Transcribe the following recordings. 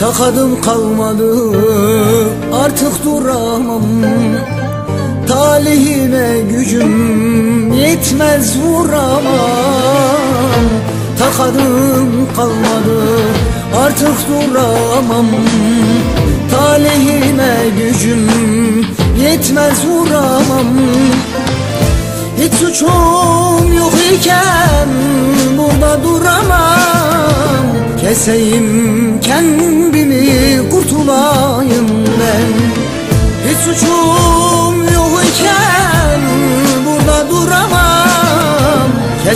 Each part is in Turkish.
Takadım kalmadı artık duramam. Talihime gücüm yetmez vuramam. Takadım kalmadı artık duramam. Talihime gücüm yetmez vuramam. Hiç suçum yok iken burada duramam. Keseyim kendimi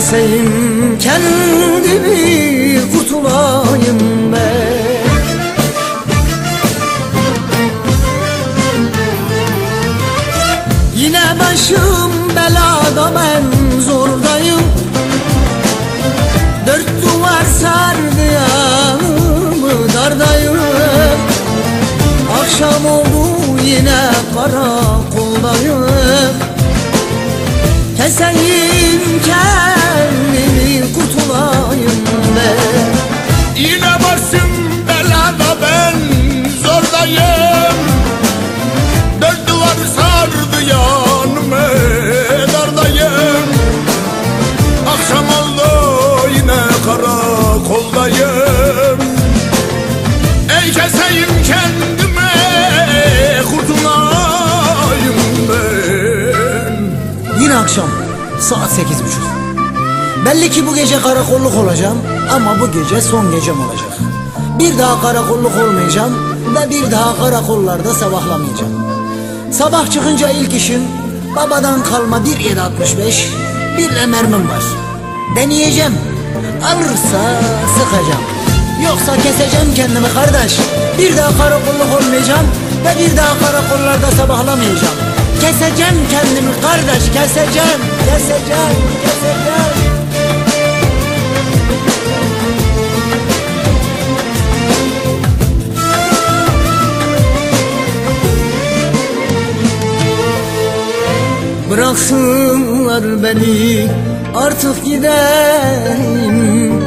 Keseyim kendimi kurtulayım ben. Yine başım belada ben zordayım. Dört duvar sardı yanımı dardayım. Akşam oldu yine karakoldayım Keseyim başım belada ben zordayım. Dört duvar sardı yanımı dardayım. Akşam oldu yine karakoldayım. Ey keseyim kendime kurtulayım ben. Yine akşam saat sekiz buçuk. Belli ki bu gece karakolluk olacağım ama bu gece son gecem olacak. Bir daha karakolluk olmayacağım ve bir daha karakollarda sabahlamayacağım. Sabah çıkınca ilk işim babadan kalma bir 765 bir de mermim var. Deneyeceğim. Alırsa sıkacağım. Yoksa keseceğim kendimi kardeş. Bir daha karakolluk olmayacağım ve bir daha karakollarda sabahlamayacağım. Keseceğim kendimi kardeş keseceğim, keseceğim, keseceğim. Bıraksınlar beni artık gideyim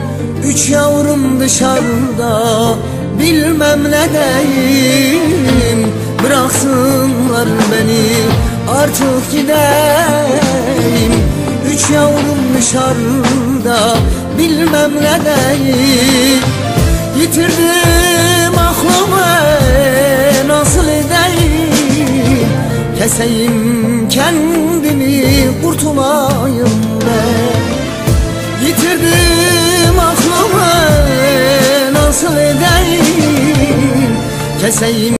Üç yavrum dışarıda bilmem ne deyim. Bıraksınlar beni artık gideyim Üç yavrum dışarıda bilmem ne deyim. Yitirdim aklımı nasıl edeyim? Keseyim aklımı nasıl edeyim Keseyim